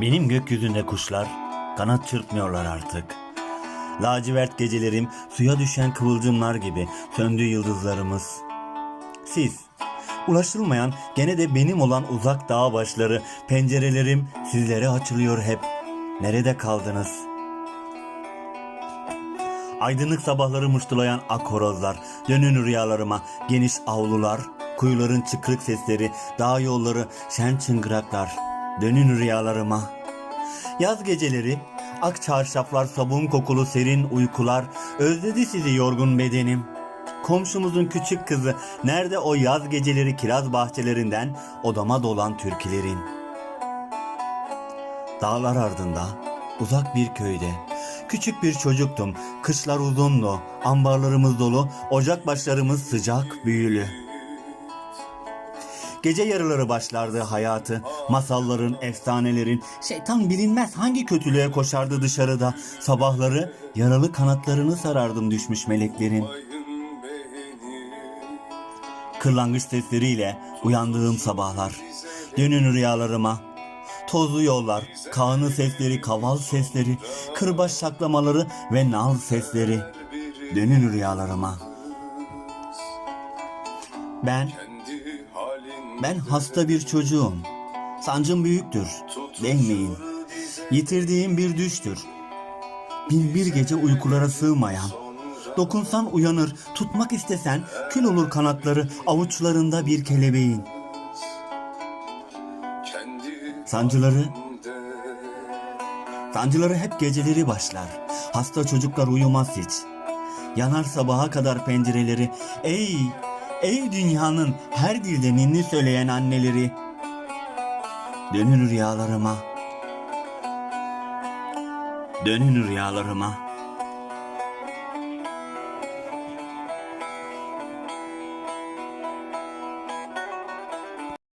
Benim gökyüzünde kuşlar kanat çırpmıyorlar artık. Lacivert gecelerim suya düşen kıvılcımlar gibi söndü yıldızlarımız. Siz, ulaşılmayan gene de benim olan uzak dağ başları, pencerelerim sizlere açılıyor hep. Nerede kaldınız? Aydınlık sabahları muştulayan ak horozlar, dönün rüyalarıma, geniş avlular, kuyuların çıkrık sesleri, dağ yolları, şen çıngıraklar, dönün rüyalarıma. Yaz geceleri, ak çarşaflar, sabun kokulu serin uykular, özledi sizi yorgun bedenim. Komşumuzun küçük kızı, nerede o yaz geceleri kiraz bahçelerinden odama dolan türkülerin. Dağlar ardında, uzak bir köyde, küçük bir çocuktum. Kışlar uzundu, ambarlarımız dolu, ocak başlarımız sıcak, büyülü. Gece yarıları başlardı hayatı, masalların, efsanelerin, şeytan bilinmez hangi kötülüğe koşardı dışarıda. Sabahları yaralı kanatlarını sarardım düşmüş meleklerin. Kırlangıç sesleriyle uyandığım sabahlar. Dönün rüyalarıma. Tozlu yollar, kağını sesleri, kaval sesleri, kırbaç saklamaları ve nal sesleri. Dönün rüyalarıma. Ben, ben hasta bir çocuğum. Sancım büyüktür. Değmeyin. Yitirdiğim bir düştür. Bin bir gece uykulara sığmayan. Dokunsan uyanır, tutmak istesen kül olur kanatları avuçlarında bir kelebeğin. Sancıları, sancıları hep geceleri başlar. Hasta çocuklar uyumaz hiç. Yanar sabaha kadar pencereleri. Ey, ey dünyanın her dilde ninni söyleyen anneleri. Dönün rüyalarıma. Dönün rüyalarıma.